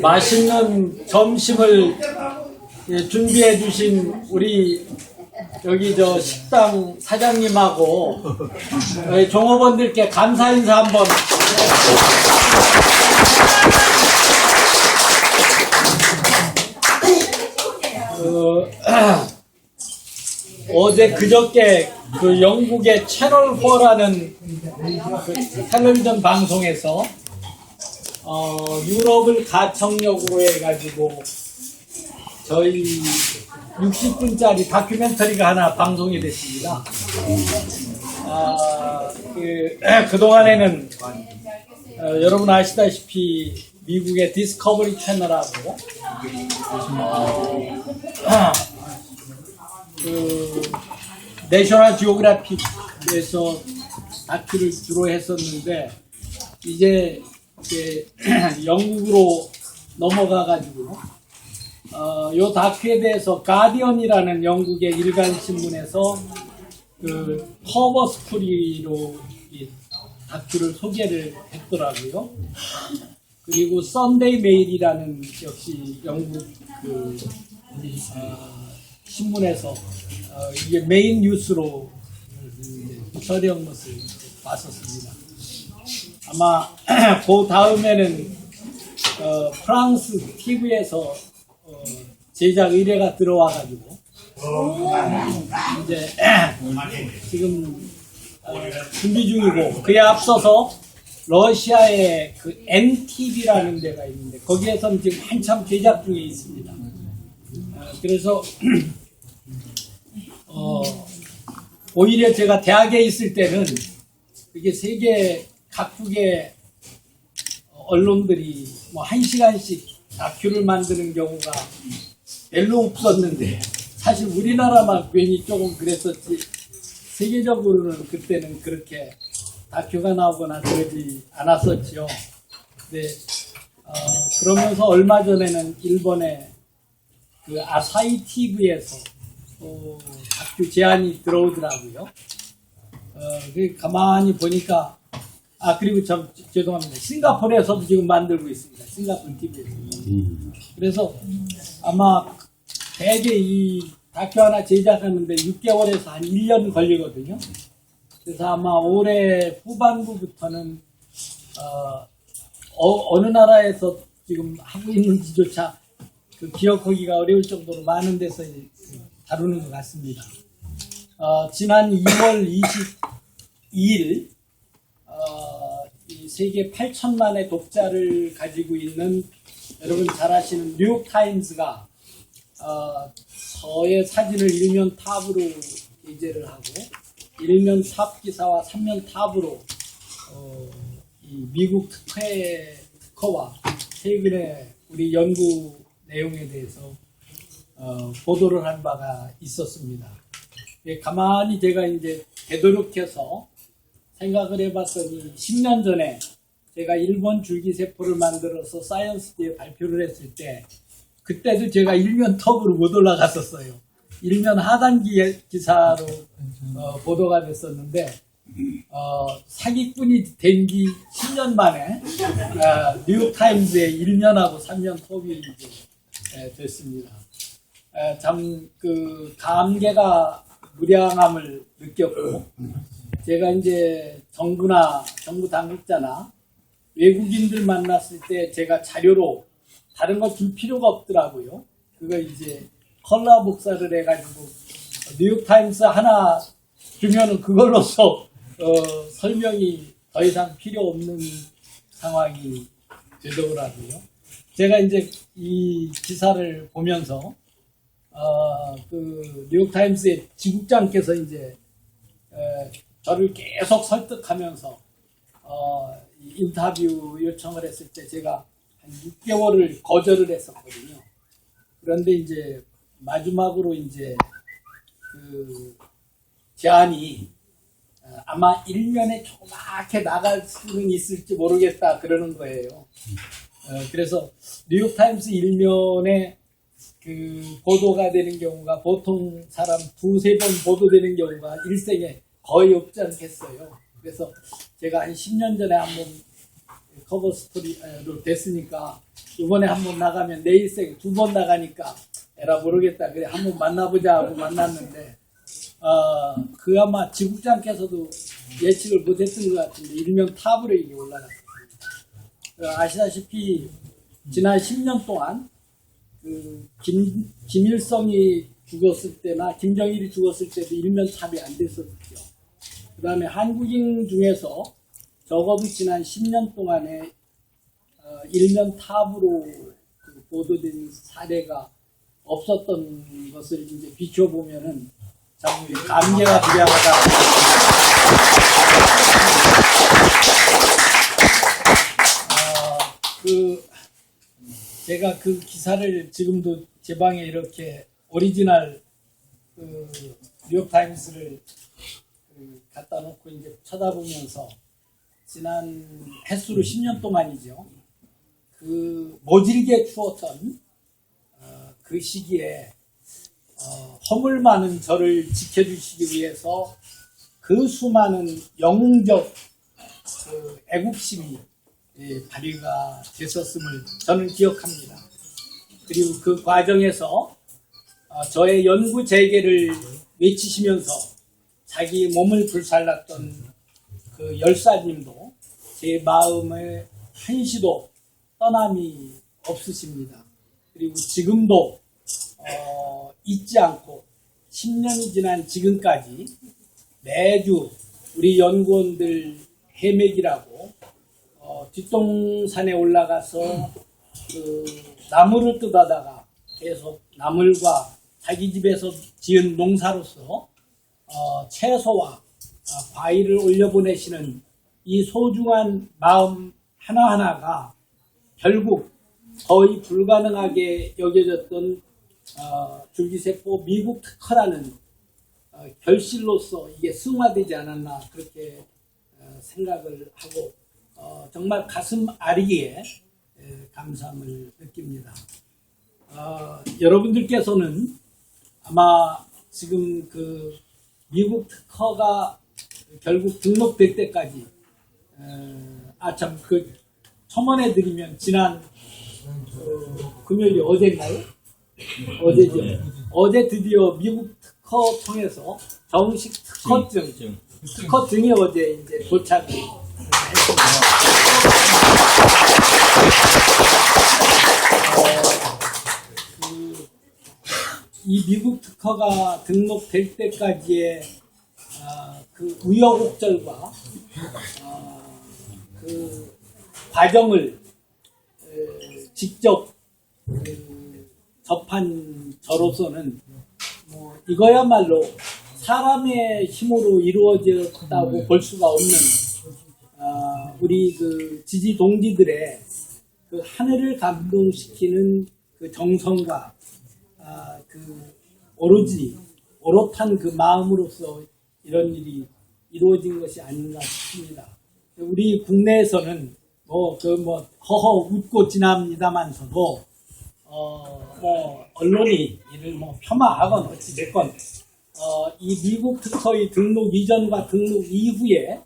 맛있는 점심을 예, 준비해 주신 우리 여기 저 식당 사장님하고 예, 종업원들께 감사 인사 한번. 그, 어제 그저께 그 영국의 채널 4라는 그 텔레비전 방송에서 어, 유럽을 가청역으로 해가지고 저희 60분짜리 다큐멘터리가 하나 방송이 됐습니다. 아, 그, 그동안에는 어, 여러분 아시다시피 미국의 디스커버리 채널하고 어, 그 내셔널 지오그래픽에서 다큐를 주로 했었는데 이제 이제 영국으로 넘어가 가지고 어, 요 다큐에 대해서 가디언이라는 영국의 일간 신문에서 그 커버 스토리로 이 다큐를 소개를 했더라고요. 그리고 썬데이 메일이라는 역시 영국 그 어, 신문에서 어, 이게 메인 뉴스로 이제 처리한 것을 봤었습니다. 아마 그 다음에는 어, 프랑스 TV에서 어, 제작 의뢰가 들어와가지고 이제 지금 어, 준비 중이고 그에 앞서서 러시아의 그 NTV라는 데가 있는데 거기에서는 지금 한참 제작 중에 있습니다. 어, 그래서 어, 오히려 제가 대학에 있을 때는 이게 세계 각국의 언론들이 뭐 한 시간씩 다큐를 만드는 경우가 별로 없었는데 사실 우리나라만 괜히 조금 그랬었지 세계적으로는 그때는 그렇게 다큐가 나오거나 그러지 않았었지요. 근데 어, 그러면서 얼마 전에는 일본의 그 아사히 TV에서 또 다큐 제안이 들어오더라고요. 어, 그 가만히 보니까 아 그리고 참 죄송합니다. 싱가포르에서도 지금 만들고 있습니다. 싱가포르 TV에서. 그래서 아마 대개 이 다큐 하나 제작하는데 6개월에서 한 1년 걸리거든요. 그래서 아마 올해 후반부부터는 어, 느 나라에서 지금 하고 있는지조차 그 기억하기가 어려울 정도로 많은 데서 다루는 것 같습니다. 어, 지난 2월 22일 어, 이 세계 8천만의 독자를 가지고 있는 여러분 잘 아시는 뉴욕 타임스가 어, 저의 사진을 일면 탑으로 게재를 하고 일면 탑 기사와 3면 탑으로 어, 이 미국 특혜 특허와 최근에 우리 연구 내용에 대해서 어, 보도를 한 바가 있었습니다. 예, 가만히 제가 이제 되도록해서 생각을 해봤더니 10년 전에 제가 일본 줄기세포를 만들어서 사이언스지에 발표를 했을 때 그때도 제가 일면 톱으로 못 올라갔었어요. 일면 하단기 기사로 어, 보도가 됐었는데 어, 사기꾼이 된지 10년 만에 어, 뉴욕타임즈의 일면하고 3면 톱이 에, 됐습니다. 참 그 감개가 무량함을 느꼈고 제가 이제 정부나 정부 당국자나 외국인들 만났을 때 제가 자료로 다른 거 줄 필요가 없더라고요. 그거 이제 컬러 복사를 해가지고 뉴욕타임스 하나 주면은 그걸로서 어, 설명이 더 이상 필요 없는 상황이 되더라고요. 제가 이제 이 기사를 보면서 어, 그 뉴욕타임스의 지국장께서 이제 에, 저를 계속 설득하면서 어, 이 인터뷰 요청을 했을 때 제가 한 6개월을 거절을 했었거든요. 그런데 이제 마지막으로 이제 그 제안이 어, 아마 일면에 조그맣게 나갈 수는 있을지 모르겠다 그러는 거예요. 어, 그래서 뉴욕타임스 일면에 그 보도가 되는 경우가 보통 사람 두세 번 보도되는 경우가 일생에 거의 없지 않겠어요. 그래서 제가 한 10년 전에 한번 커버 스토리로 됐으니까 이번에 한번 나가면 내 일생 두 번 나가니까 에라 모르겠다 그래 한번 만나보자 하고 만났는데 어, 그 아마 지국장께서도 예측을 못했던 것 같은데 일명 올라갔습니다. 어, 아시다시피 지난 10년 동안 그 김, 김일성이 죽었을 때나 김정일이 죽었을 때도 일면 탑이 안 됐었죠. 그 다음에 한국인 중에서 적어도 지난 10년 동안에 어, 일면 탑으로 그 보도된 사례가 없었던 것을 이제 비춰보면은 참 감개가 비량하다. 어, 그 제가 그 기사를 지금도 제 방에 이렇게 오리지널 그 뉴욕타임스를 그 갖다 놓고 이제 쳐다보면서 지난 횟수로 10년 동안이죠. 그 모질게 추웠던 어, 그 시기에 어, 허물 많은 저를 지켜주시기 위해서 그 수많은 영웅적 그 애국심이 예, 발휘가 됐었음을 저는 기억합니다. 그리고 그 과정에서 어, 저의 연구 재개를 외치시면서 자기 몸을 불살랐던 그 열사님도 제 마음에 한시도 떠남이 없으십니다. 그리고 지금도 어, 잊지 않고 10년이 지난 지금까지 매주 우리 연구원들 해맥이라고 어, 뒷동산에 올라가서 그 나무를 뜯어다가 계속 나물과 자기 집에서 지은 농사로서 어, 채소와 어, 과일을 올려보내시는 이 소중한 마음 하나하나가 결국 거의 불가능하게 여겨졌던 어, 줄기세포 미국 특허라는 어, 결실로서 이게 승화되지 않았나 그렇게 어, 생각을 하고 어, 정말 가슴 아리게 에, 감사함을 느낍니다. 어, 여러분들께서는 아마 지금 그 미국 특허가 결국 등록될 때까지 아 참 그 첨언해 드리면 지난 어, 금요일이 어제인가요? 어제죠. 어제 드디어 미국 특허 통해서 정식 특허증 특허증이 어제 이제 도착을 했습니다. 그, 이 미국 특허가 등록될 때까지의 아, 그 우여곡절과 아, 그 과정을 에, 직접 그, 접한 저로서는 뭐 이거야말로 사람의 힘으로 이루어졌다고 볼 수가 없는 아, 우리 그 지지 동지들의 그 하늘을 감동시키는 그 정성과 아, 그 오로지 오롯한 그 마음으로서 이런 일이 이루어진 것이 아닌가 싶습니다. 우리 국내에서는 뭐그 뭐 허허 웃고 지납니다만서도 어 뭐 언론이 이를 뭐 폄하하건 어찌 됐건 어 이 미국 특허의 등록 이전과 등록 이후에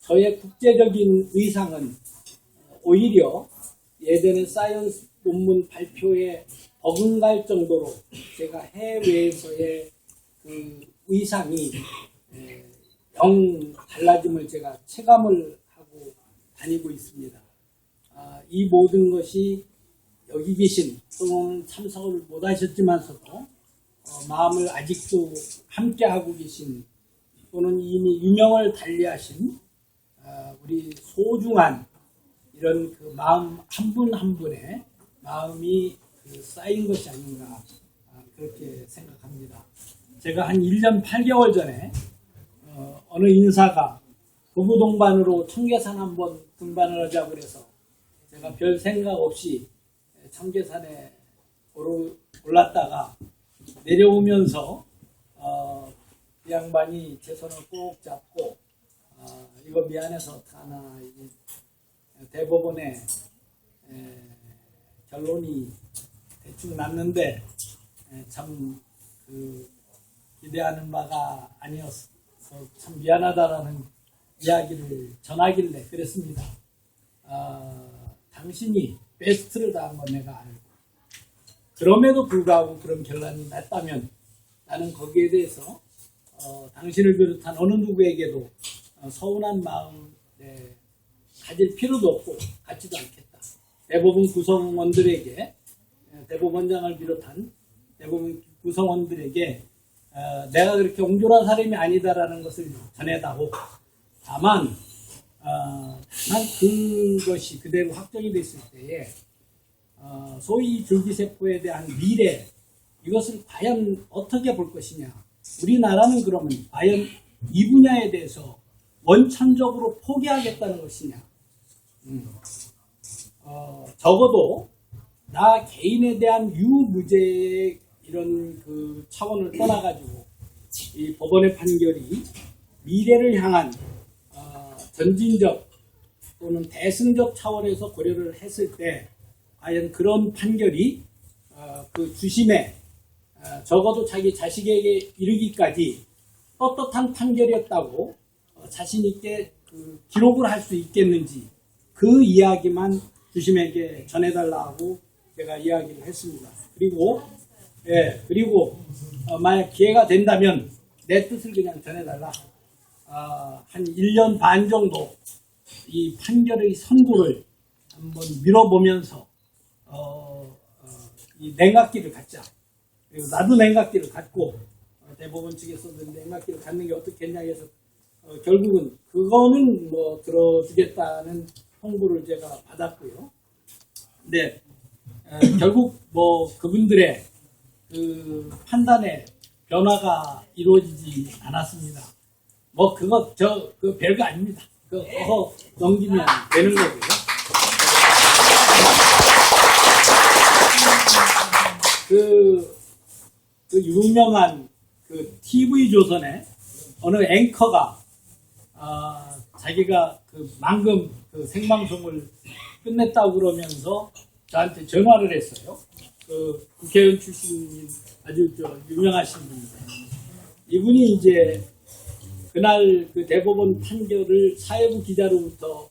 저의 국제적인 의상은 오히려 예전에 사이언스 논문 발표에 버금갈 정도로 제가 해외에서의 그 의상이 에, 영 달라짐을 제가 체감을 하고 다니고 있습니다. 아, 이 모든 것이 여기 계신 또는 참석을 못하셨지만서도 어, 마음을 아직도 함께하고 계신 또는 이미 유명을 달리하신 어, 우리 소중한 이런 그 마음 한 분한 분의 마음이 그 쌓인 것이 아닌가 아, 그렇게 생각합니다. 제가 한 1년 8개월 전에 어, 어느 인사가 부부 동반으로 청계산 한번 등반을 하자고 그래서 제가 별 생각 없이 청계산에 올랐다가 내려오면서 어, 이 양반이 제 손을 꼭 잡고 어, 이거 미안해서 어떡하나 이게 대법원에 에, 결론이 대충 났는데 참 그 기대하는 바가 아니어서 참 미안하다라는 이야기를 전하길래 그랬습니다. 아, 당신이 베스트를 다한 건 내가 알고 그럼에도 불구하고 그런 결론이 났다면 나는 거기에 대해서 어, 당신을 비롯한 어느 누구에게도 어, 서운한 마음 네, 가질 필요도 없고 갖지도 않겠다. 대법원 구성원들에게 예, 대법원장을 비롯한 대법원 구성원들에게 어, 내가 그렇게 옹졸한 사람이 아니다라는 것을 전해다오. 다만 어, 난 그것이 그대로 확정이 됐을 때에 어, 소위 줄기세포에 대한 미래 이것을 과연 어떻게 볼 것이냐 우리나라는 그러면 과연 이 분야에 대해서 원천적으로 포기하겠다는 것이냐 음. 어, 적어도 나 개인에 대한 유무죄의 이런 그 차원을 떠나가지고 이 법원의 판결이 미래를 향한 어, 전진적 또는 대승적 차원에서 고려를 했을 때 과연 그런 판결이 어, 그 주심에 어, 적어도 자기 자식에게 이르기까지 떳떳한 판결이었다고 어, 자신 있게 그 기록을 할 수 있겠는지 그 이야기만 주심에게 전해달라고 제가 이야기를 했습니다. 그리고 예 그리고 어, 만약 기회가 된다면 내 뜻을 그냥 전해달라. 아, 한 1년 반 정도 이 판결의 선고를 한번 밀어보면서 어, 어, 이 냉각기를 갖자. 그리고 나도 냉각기를 갖고 어, 대법원 측에서도 냉각기를 갖는 게 어떻겠냐 해서 어, 결국은 그거는 뭐 들어주겠다는 홍보를 제가 받았고요. 근 데 어, 결국 뭐 그분들의 그 판단에 변화가 이루어지지 않았습니다. 뭐 그거 저 그 별거 아닙니다. 그 어허 넘기면 되는 거고요. 그, 그 유명한 그 TV 조선의 어느 앵커가 아, 자기가 그 방금 그 생방송을 끝냈다고 그러면서 저한테 전화를 했어요. 그 국회의원 출신인 아주 저 유명하신 분인데 이분이 이제 그날 그 대법원 판결을 사회부 기자로부터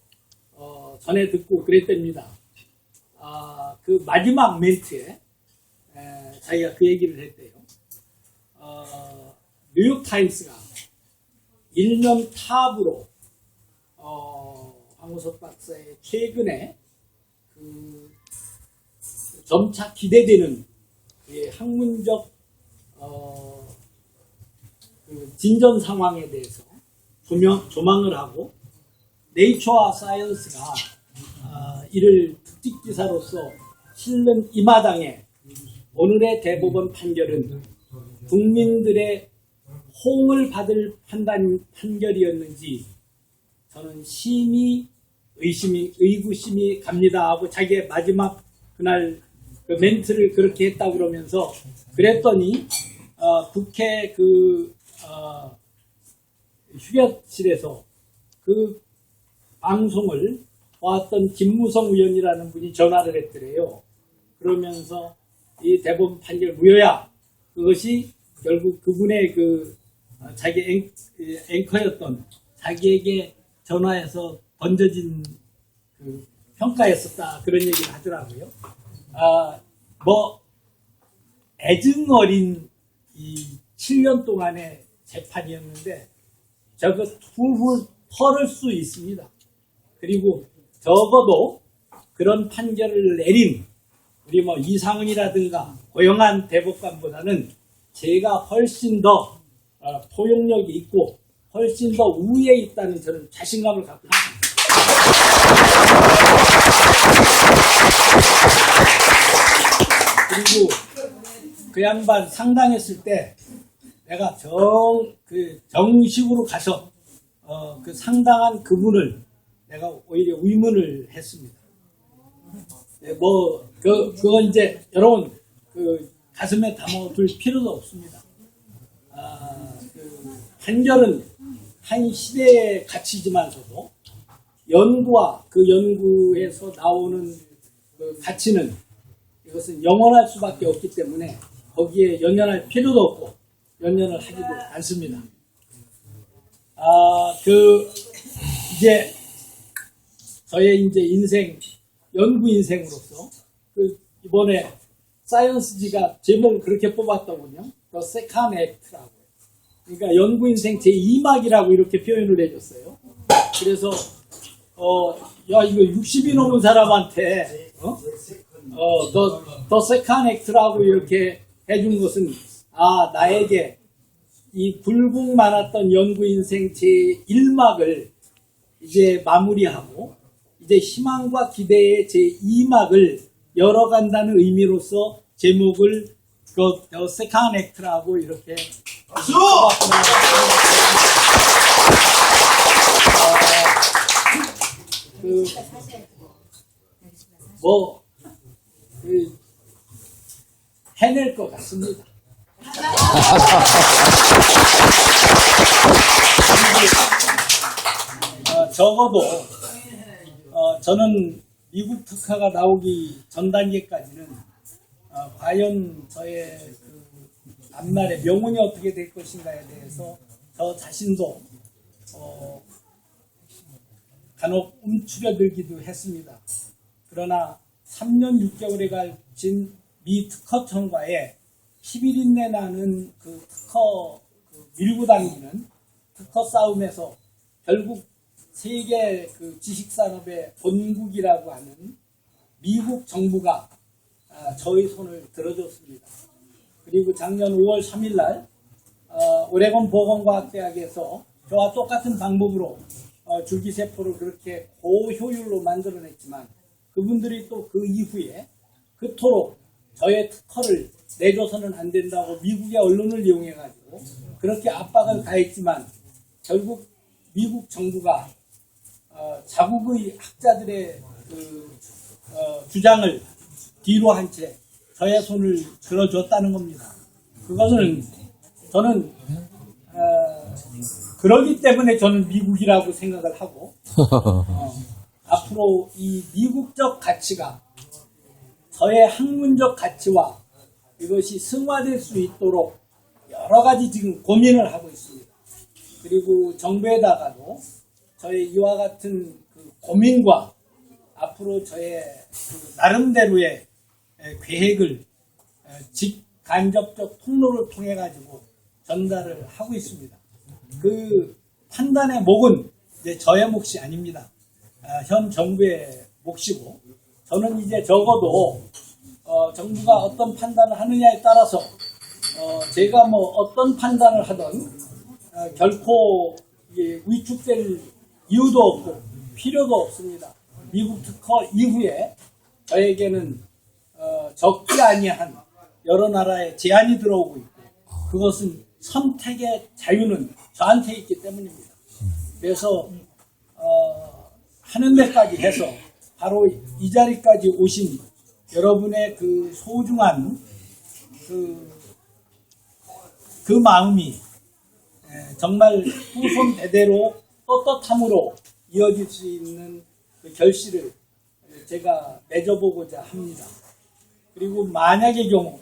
어, 전해 듣고 그랬답니다. 아, 그 마지막 멘트에 에, 자기가 그 얘기를 했대요. 어, 뉴욕 타임스가 일면 탑으로 어, 황우석 박사의 최근에 그 점차 기대되는 이 학문적 어, 그 진전 상황에 대해서 조명, 조망을 하고 네이처와 사이언스가 아, 이를 특집 기사로서 실는 이 마당에 오늘의 대법원 판결은 국민들의 호응을 받을 판단 판결이었는지 저는 심히 의심이 의구심이 갑니다 하고 자기의 마지막 그날 그 멘트를 그렇게 했다 그러면서 그랬더니 어, 국회 그 어, 휴게실에서 그 방송을 보았던 김무성 의원이라는 분이 전화를 했더래요. 그러면서 이 대법원 판결 무효야. 그것이 결국 그분의 그 어, 자기 앵, 앵커였던 자기에게 전화해서 던져진 그 평가였었다 그런 얘기를 하더라고요. 아, 뭐 애증어린 이 7년 동안의 재판이었는데 저거 훌훌 털을 수 있습니다. 그리고 적어도 그런 판결을 내린 우리 뭐 이상은이라든가 고영한 대법관보다는 제가 훨씬 더 어, 포용력이 있고 훨씬 더 우위에 있다는 저는 자신감을 갖고 있습니다. 그리고 그 양반 상당했을 때 내가 정, 그 정식으로 가서 어, 그 상당한 그분을 내가 오히려 의문을 했습니다. 네, 뭐, 그, 그건 이제 여러분, 그 가슴에 담아둘 필요도 없습니다. 아, 그 판결은 한 시대의 가치지만서도 연구와 그 연구에서 나오는 그 가치는 이것은 영원할 수밖에 없기 때문에 거기에 연연할 필요도 없고 연연을 하지도 않습니다. 아, 그, 이제 저의 이제 인생 연구 인생으로서 그 이번에 사이언스지가 제목을 그렇게 뽑았더군요. The Second Act라고. 그러니까 연구 인생 제 2막이라고 이렇게 표현을 해줬어요. 그래서 어, 야 이거 60이 넘은 사람한테 어? 어, 더, 더 세컨 액트라고 이렇게 해준 것은, 아, 나에게 이 굴곡 많았던 연구 인생 제 1막을 이제 마무리하고, 이제 희망과 기대의 제 2막을 열어간다는 의미로서 제목을 그, 더 세컨 액트라고 이렇게 박수! 그, 뭐, 그, 해낼 것 같습니다. 어, 적어도, 어, 저는 미국 특화가 나오기 전 단계까지는, 어, 과연 저의 그 앞날의 명운이 어떻게 될 것인가에 대해서 저 자신도, 어, 간혹 움츠려들기도 했습니다. 그러나 3년 6개월에 걸친 미 특허 청과의 10일 내 나는 그 특허 그 밀고 당기는 특허 싸움에서 결국 세계 그 지식산업의 본국이라고 하는 미국 정부가 아, 저희 손을 들어줬습니다. 그리고 작년 5월 3일 날 어, 오레곤 보건과학대학에서 저와 똑같은 방법으로 어, 줄기세포를 그렇게 고효율로 만들어냈지만 그분들이 또 그 이후에 그토록 저의 특허를 내줘서는 안 된다고 미국의 언론을 이용해가지고 그렇게 압박을 가했지만 결국 미국 정부가 어, 자국의 학자들의 그, 어, 주장을 뒤로 한 채 저의 손을 들어줬다는 겁니다. 그것은 저는 어, 그러기 때문에 저는 미국이라고 생각을 하고 어, 앞으로 이 미국적 가치가 저의 학문적 가치와 이것이 승화될 수 있도록 여러 가지 지금 고민을 하고 있습니다. 그리고 정부에다가도 저의 이와 같은 그 고민과 앞으로 저의 그 나름대로의 에, 계획을 에, 직간접적 통로를 통해 가지고 전달을 하고 있습니다. 그 판단의 목은 이제 저의 몫이 아닙니다. 아, 현 정부의 몫이고 저는 이제 적어도 어, 정부가 어떤 판단을 하느냐에 따라서 어, 제가 뭐 어떤 판단을 하든 어, 결코 위축될 이유도 없고 필요도 없습니다. 미국 특허 이후에 저에게는 어, 적지 아니한 여러 나라의 제안이 들어오고 있고 그것은 선택의 자유는 저한테 있기 때문입니다. 그래서 어, 하는 데까지 해서 바로 이 자리까지 오신 여러분의 그 소중한 그, 그 마음이 에, 정말 후손 대대로 떳떳함으로 이어질 수 있는 그 결실을 제가 맺어보고자 합니다. 그리고 만약의 경우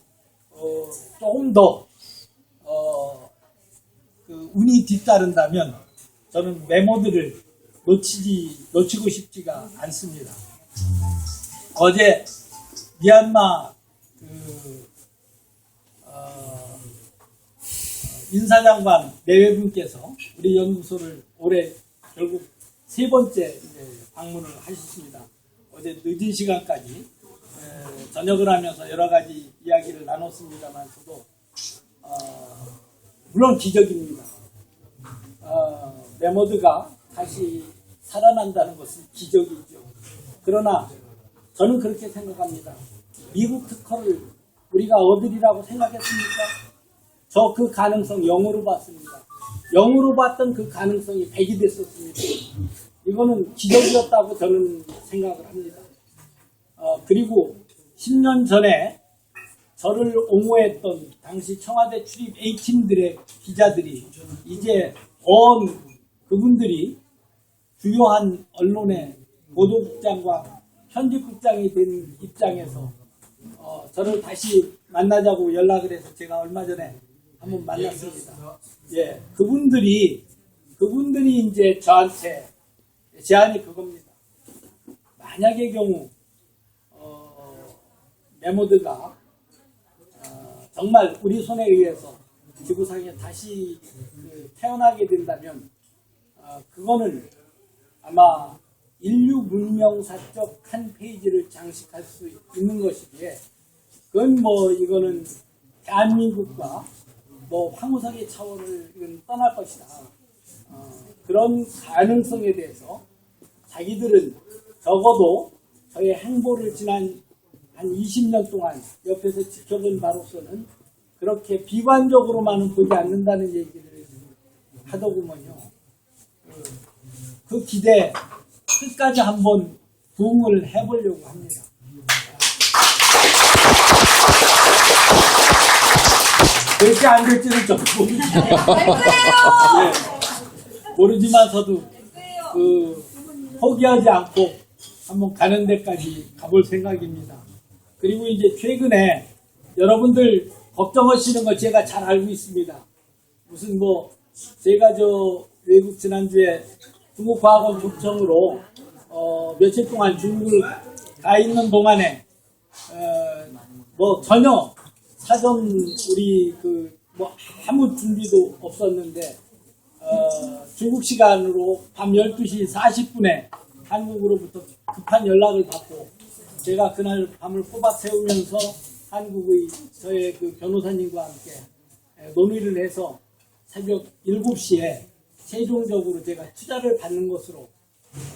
어, 조금 더 어, 그 운이 뒤따른다면 저는 메모들을 놓치지 놓치고 싶지가 않습니다. 어제 미얀마 그 어, 인사장관 내외분께서 우리 연구소를 올해 결국 세 번째 방문을 하셨습니다. 어제 늦은 시간까지 에, 저녁을 하면서 여러 가지 이야기를 나눴습니다만 저도 어, 물론 기적입니다. 어, 메모드가 다시 살아난다는 것은 기적이죠. 그러나 저는 그렇게 생각합니다. 미국 특허를 우리가 얻으리라고 생각했습니까? 저 그 가능성 0으로 봤습니다. 0으로 봤던 그 가능성이 100이 됐었습니다. 이거는 기적이었다고 저는 생각을 합니다. 어, 그리고 10년 전에 저를 옹호했던 당시 청와대 출입 A팀들의 기자들이 이제 온 그분들이 주요한 언론의 보도국장과 편집국장이 된 입장에서 어, 저를 다시 만나자고 연락을 해서 제가 얼마 전에 한번 만났습니다. 예, 그분들이 그분들이 이제 저한테 제안이 그겁니다. 만약의 경우 메모드가 어, 정말 우리 손에 의해서 지구상에 다시 그 태어나게 된다면 어, 그거는 아마 인류 문명사적 한 페이지를 장식할 수 있는 것이기에 그건 뭐 이거는 대한민국과 뭐 황우석의 차원을 이건 떠날 것이다. 어, 그런 가능성에 대해서 자기들은 적어도 저의 행보를 지난 한 20년 동안 옆에서 지켜본 바로서는 그렇게 비관적으로만은 보지 않는다는 얘기를 하더구먼요. 그, 그 기대 끝까지 한번 부응을 해보려고 합니다. 그렇게 안 될지는 좀 모르지만, 예, 모르지만서도 그 포기하지 않고 한번 가는 데까지 가볼 생각입니다. 그리고 이제 최근에 여러분들 걱정하시는 거 제가 잘 알고 있습니다. 무슨 뭐 제가 저 외국 지난주에 중국 과학원 초청으로 어 며칠 동안 중국을 가 있는 동안에 어, 뭐 전혀 사전 우리 그 뭐 아무 준비도 없었는데 어, 중국 시간으로 밤 12시 40분에 한국으로부터 급한 연락을 받고 제가 그날 밤을 꼬박 세우면서 한국의 저의 그 변호사님과 함께 에, 논의를 해서 새벽 7시에 최종적으로 제가 투자를 받는 것으로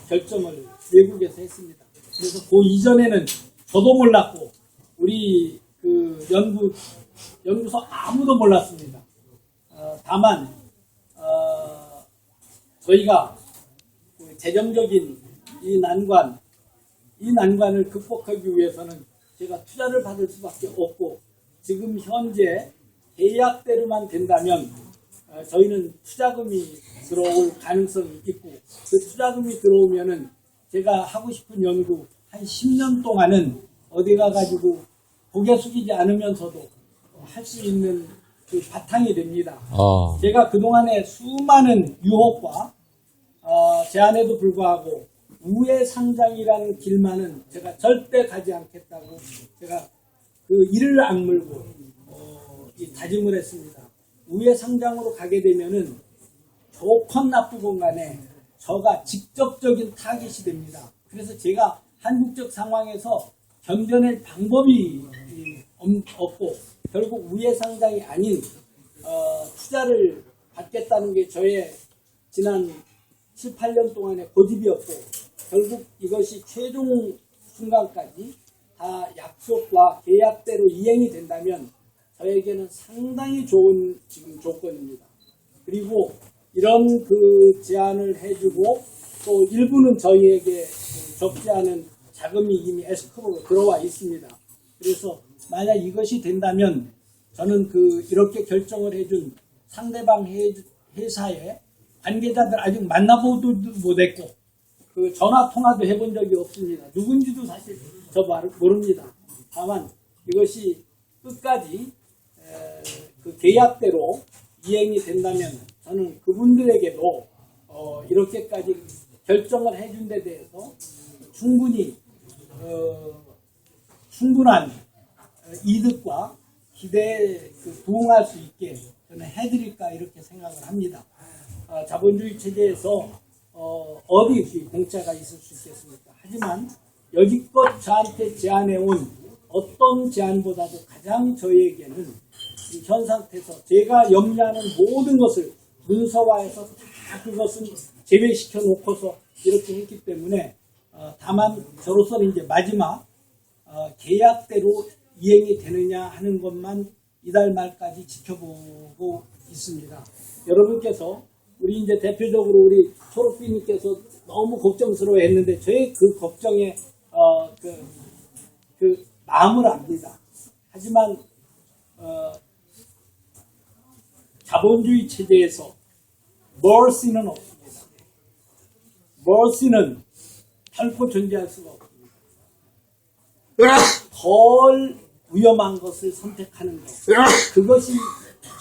결정을 외국에서 했습니다. 그래서 그 이전에는 저도 몰랐고 우리 그 연구 연구소 아무도 몰랐습니다. 어, 다만 어, 저희가 그 재정적인 이 난관, 이 난관을 극복하기 위해서는 제가 투자를 받을 수밖에 없고 지금 현재 계약대로만 된다면 어, 저희는 투자금이 들어올 가능성이 있고 그 투자금이 들어오면은 제가 하고 싶은 연구 한 10년 동안은 어디 가가지고 고개 숙이지 않으면서도 할 수 있는 그 바탕이 됩니다. 아, 제가 그동안에 수많은 유혹과 어, 제안에도 불구하고 우회 상장이라는 길만은 제가 절대 가지 않겠다고 제가 그 이를 악물고 어, 이 다짐을 했습니다. 우회 상장으로 가게 되면은 좋건 나쁘건 간에 저가 직접적인 타깃이 됩니다. 그래서 제가 한국적 상황에서 견뎌낼 방법이 이, 없- 없고 결국 우회 상장이 아닌 어, 투자를 받겠다는 게 저의 지난 7, 8년 동안의 고집이었고 결국 이것이 최종 순간까지 다 약속과 계약대로 이행이 된다면 저에게는 상당히 좋은 지금 조건입니다. 그리고 이런 그 제안을 해주고 또 일부는 저희에게 그 적지 않은 자금이 이미 에스크로로 들어와 있습니다. 그래서 만약 이것이 된다면 저는 그 이렇게 결정을 해준 상대방 회- 회사의 관계자들 아직 만나보도 못했고 그 전화 통화도 해본 적이 없습니다. 누군지도 사실 저 말- 모릅니다. 다만 이것이 끝까지 에, 그 계약대로 이행이 된다면 저는 그분들에게도 어, 이렇게까지 결정을 해준 데 대해서 충분히 어, 충분한 어, 이득과 기대에 그 부응할 수 있게 저는 해드릴까 이렇게 생각을 합니다. 어, 자본주의 체제에서 어, 디 공짜가 있을 수 있겠습니까? 하지만 여지껏 저한테 제안해온 어떤 제안보다도 가장 저에게는 이현 상태에서 제가 염려하는 모든 것을 문서화해서 다 그것은 제외시켜 놓고서 이렇게 했기 때문에 어, 다만 저로서는 이제 마지막 어, 계약대로 이행이 되느냐 하는 것만 이달 말까지 지켜보고 있습니다. 여러분께서 우리 이제 대표적으로 우리 초록비님께서 너무 걱정스러워 했는데 저의 그 걱정에 어, 그, 그 마음을 압니다. 하지만 어, 자본주의 체제에서 멀시는 없습니다. 멀시는 결코 존재할 수가 없습니다. 덜 위험한 것을 선택하는 것. 그것이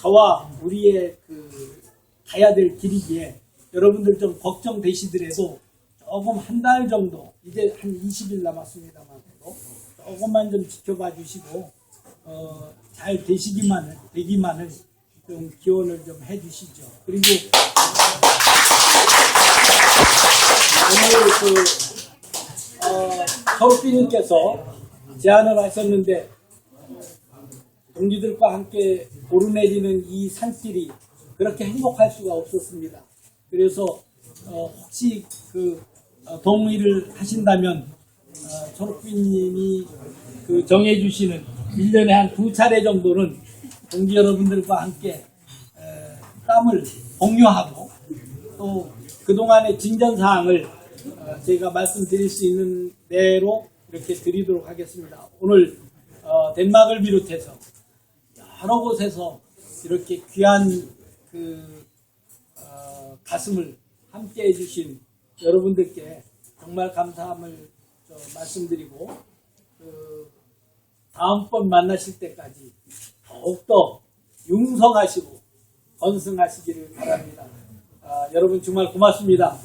저와 우리의 그 가야 될 길이기에 여러분들 좀 걱정되시더라도 조금 한 달 정도 이제 한 20일 남았습니다만 도 그것만 좀 지켜봐 주시고 어, 잘 되시기만을 되기만을 좀 기원을 좀 해주시죠. 그리고 오늘 그 어, 서울비님께서 제안을 하셨는데 동지들과 함께 오르내리는 이 산길이 그렇게 행복할 수가 없었습니다. 그래서 어, 혹시 그 어, 동의를 하신다면 어, 초록비님이 그 정해주시는 1년에 한 두 차례 정도는 동지 여러분들과 함께 에, 땀을 공유하고 또 그동안의 진전사항을 어, 제가 말씀드릴 수 있는 대로 이렇게 드리도록 하겠습니다. 오늘 어, 덴마크를 비롯해서 여러 곳에서 이렇게 귀한 그 어, 가슴을 함께 해주신 여러분들께 정말 감사함을 저 말씀드리고 그 다음번 만나실 때까지 더욱더 융성하시고 건승하시기를 바랍니다. 아, 여러분 정말 고맙습니다.